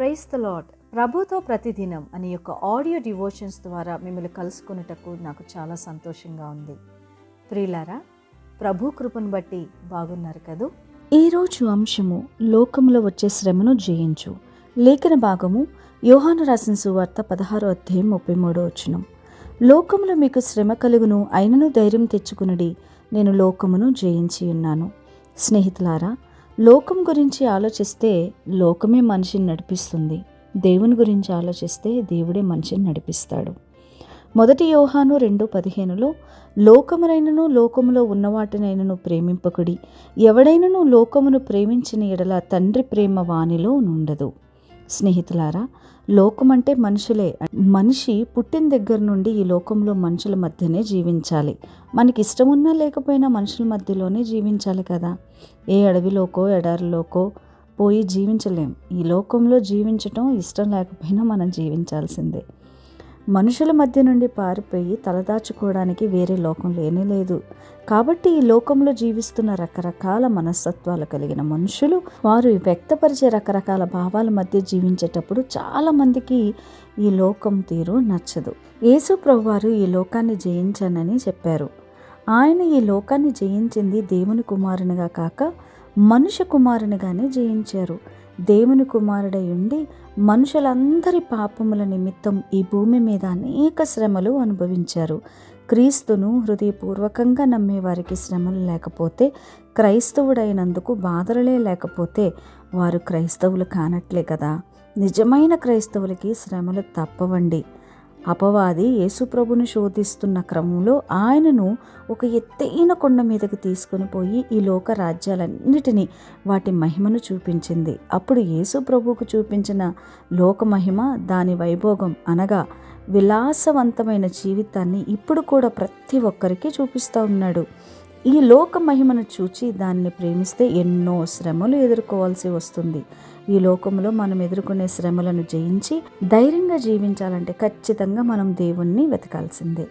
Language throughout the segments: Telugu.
ప్రైస్ ద లాడ్ ప్రభుతో ప్రతిదినం అనే యొక్క ఆడియో డివోషన్స్ ద్వారా మిమ్మల్ని కలుసుకునేటకు నాకు చాలా సంతోషంగా ఉంది. ప్రియులారా ప్రభు కృపను బట్టి బాగున్నారు కదూ? ఈరోజు అంశము లోకంలో వచ్చే శ్రమను జయించు. లేఖన భాగము యోహాను రాసిన సువార్త పదహారో అధ్యాయం ముప్పై మూడో వచనం. లోకంలో మీకు శ్రమ కలుగును అయినను ధైర్యం తెచ్చుకునడి నేను లోకమును జయించి ఉన్నాను. స్నేహితులారా లోకం గురించి ఆలోచిస్తే లోకమే మనిషిని నడిపిస్తుంది. దేవుని గురించి ఆలోచిస్తే దేవుడే మనిషిని నడిపిస్తాడు. మొదటి యోహాను రెండు పదిహేనులో లోకమునైనను లోకములో ఉన్నవాటినైనను ప్రేమింపకుడి ఎవడైనను లోకమును ప్రేమించిన ఎడల తండ్రి ప్రేమ వానిలో నుండదు. స్నేహితులారా లోకం అంటే మనుషులే. మనిషి పుట్టిన దగ్గర నుండి ఈ లోకంలో మనుషుల మధ్యనే జీవించాలి. మనకి ఇష్టం ఉన్నా లేకపోయినా మనుషుల మధ్యలోనే జీవించాలి కదా. ఏ అడవిలోకో ఎడారిలోకో పోయి జీవించలేం. ఈ లోకంలో జీవించటం ఇష్టం లేకపోయినా మనం జీవించాల్సిందే. మనుషుల మధ్య నుండి పారిపోయి తలదాచుకోవడానికి వేరే లోకం లేనే లేదు. కాబట్టి ఈ లోకంలో జీవిస్తున్న రకరకాల మనస్తత్వాలు కలిగిన మనుషులు వారు వ్యక్తపరిచే రకరకాల భావాల మధ్య జీవించేటప్పుడు చాలా మందికి ఈ లోకం తీరు నచ్చదు. యేసు ప్రభువారు ఈ లోకాన్ని జయించానని చెప్పారు. ఆయన ఈ లోకాన్ని జయించింది దేవుని కుమారునిగా కాక మనుష్య కుమారునిగానే జయించారు. దేవుని కుమారుడై ఉండి మనుషులందరి పాపముల నిమిత్తం ఈ భూమి మీద అనేక శ్రమలు అనుభవించారు. క్రీస్తును హృదయపూర్వకంగా నమ్మే వారికి శ్రమలు లేకపోతే క్రైస్తవుడైనందుకు బాధలే లేకపోతే వారు క్రైస్తవులు కానట్లే కదా. నిజమైన క్రైస్తవులకి శ్రమలు తప్పవండి. అపవాది యేసుప్రభుని శోధిస్తున్న క్రమంలో ఆయనను ఒక ఎత్తైన కొండ మీదకి తీసుకుని పోయి ఈ లోక రాజ్యాలన్నిటినీ వాటి మహిమను చూపించింది. అప్పుడు యేసుప్రభువుకు చూపించిన లోక మహిమ దాని వైభోగం అనగా విలాసవంతమైన జీవితాన్ని ఇప్పుడు కూడా ప్రతి ఒక్కరికి చూపిస్తూ ఉన్నాడు. ఈ లోక మహిమను చూచి దాన్ని ప్రేమిస్తే ఎన్నో శ్రమలు ఎదుర్కోవాల్సి వస్తుంది. ఈ లోకంలో మనం ఎదుర్కొనే శ్రమలను జయించి ధైర్యంగా జీవించాలంటే ఖచ్చితంగా మనం దేవుణ్ణి వెతకాల్సిందే.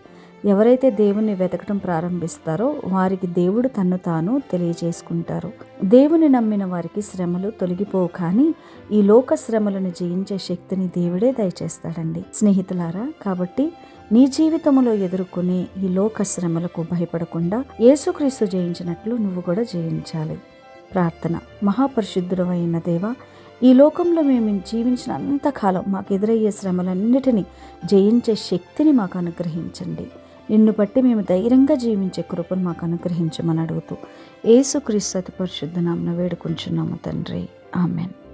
ఎవరైతే దేవుణ్ణి వెతకడం ప్రారంభిస్తారో వారికి దేవుడు తన్ను తాను తెలియజేసుకుంటారు. దేవుని నమ్మిన వారికి శ్రమలు తొలగిపోవు కానీ ఈ లోక శ్రమలను జయించే శక్తిని దేవుడే దయచేస్తాడండి. స్నేహితులారా కాబట్టి నీ జీవితంలో ఎదుర్కొనే ఈ లోక శ్రమలకు భయపడకుండా యేసుక్రీస్తు జయించినట్లు నువ్వు కూడా జయించాలి. ప్రార్థన. మహాపరిశుద్ధుడమైన దేవ ఈ లోకంలో మేము జీవించిన అంతకాలం మాకు ఎదురయ్యే శ్రమలన్నిటినీ జయించే శక్తిని మాకు అనుగ్రహించండి. నిన్ను బట్టి మేము ధైర్యంగా జీవించే కృపను మాకు అనుగ్రహించమని అడుగుతూ ఏసుక్రీస్తు పరిశుద్ధ నామన వేడుకుంటున్నాము తండ్రి. ఆమెన్.